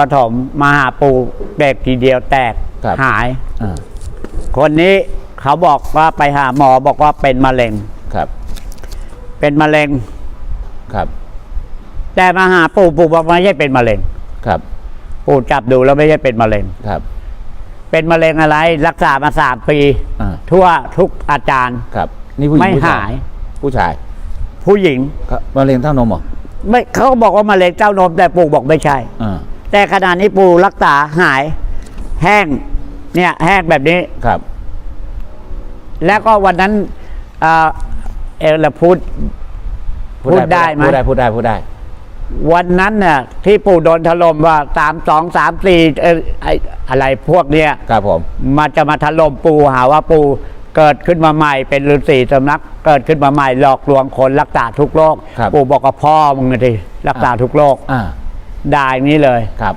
ปฐมมาหาปู่เด็กทีเดียวแตกครับ หาย อ่าคนนี้เขาบอกว่าไปหาหมอบอกว่าเป็นมะเร็ง ครับเป็นมะเร็ง ครับแต่มาหาปู่ปู่บอกไม่ใช่เป็นมะเร็ง ครับปู่จับดูแล้วไม่ใช่เป็นมะเร็ง ครับเป็นมะเร็งอะไร รักษามาสามปี อ่าทั่วทุกอาจารย์ ครับนี่ผู้หญิงไม่ผู้ชหายผู้ชายผู้หญิงครับมะเร็งเต้านมเหรอไม่เขาก็บอกว่ามะเร็งเต้านมแต่ปู่บอกไม่ใช่ อ่า แต่ขณะนี้ปู่รักษาหาย แห้ง เนี่ยแห้งแบบนี้ ครับ แล้วก็วันนั้นเอ่อเอลพูด พูดได้ไหมพูดได้พูดได้พูดได้ วันนั้นน่ะที่ปู่โดนถล่มว่าสามสองสามสี่เอ่อไอ้อะไรพวกเนี้ยครับผมมาจะมาถล่มปู่หาว่าปู่เกิดขึ้นมาใหม่เป็นฤาษีสำนัก เกิดขึ้นมาใหม่หลอกลวงคนรักษาทุกโรคครับปู่บอกกับพ่อมึงนะทีรักษาทุกโรคอ่า ได้อย่างนี้เลยครับ